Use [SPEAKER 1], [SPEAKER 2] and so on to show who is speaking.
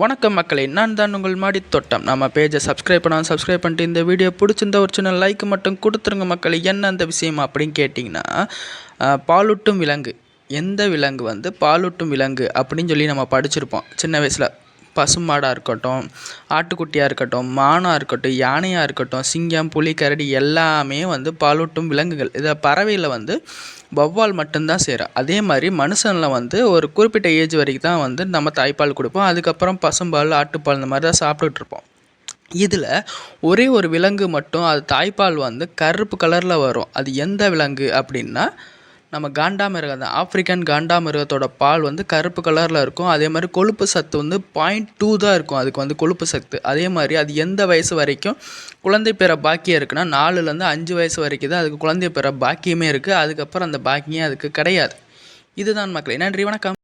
[SPEAKER 1] வணக்கம் மக்களே நான் தான் உங்கள் மாடி தோட்டம். நம்ம பேஜை சப்ஸ்கிரைப் பண்ணால் சப்ஸ்கிரைப் பண்ணிட்டு இந்த வீடியோ பிடிச்சிருந்த ஒரு சின்ன லைக் மட்டும் கொடுத்துருங்க மக்களே. என்ன அந்த விஷயம் அப்படின்னு கேட்டிங்கன்னா பாலூட்டும் விலங்கு. எந்த விலங்கு வந்து பாலூட்டும் விலங்கு அப்படின்னு சொல்லி நம்ம படிச்சிருப்போம். சின்ன வயசில் பசுமாடாக இருக்கட்டும் ஆட்டுக்குட்டியாக இருக்கட்டும் மானாக இருக்கட்டும் யானையாக இருக்கட்டும் சிங்கம் புலி கரடி எல்லாமே வந்து பாலூட்டும் விலங்குகள். இதை பறவையில் வந்து வௌவால் மட்டும்தான் சேரும். அதே மாதிரி மனுஷனில் வந்து ஒரு குறிப்பிட்ட ஏஜ் வரைக்கும் தான் வந்து நம்ம தாய்ப்பால் கொடுப்போம். அதுக்கப்புறம் பசும்பால் ஆட்டுப்பால் இந்த மாதிரி தான் சாப்பிட்டுட்டு இருப்போம். இதில் ஒரே ஒரு விலங்கு மட்டும் அது தாய்ப்பால் வந்து கருப்பு கலரில் வரும். அது எந்த விலங்கு அப்படின்னா நம்ம காண்டாமிருகம் தான் ஆஃப்ரிக்கன் காண்டாமிருகத்தோட பால் வந்து கருப்பு கலரில் இருக்கும். அதே மாதிரி கொழுப்பு சத்து வந்து பாயிண்ட் டூ தான் இருக்கும். அதுக்கு வந்து கொழுப்பு சத்து. அதே மாதிரி அது எந்த வயசு வரைக்கும் குழந்தை பெற பாக்கியம் இருக்குன்னா நாலுலேருந்து அஞ்சு வயசு வரைக்கும் தான் அதுக்கு குழந்தை பெற பாக்கியமே இருக்குது அதுக்கப்புறம் அந்த பாக்கியம் அதுக்கு கிடையாது. இதுதான் மக்களே. நன்றி வணக்கம்.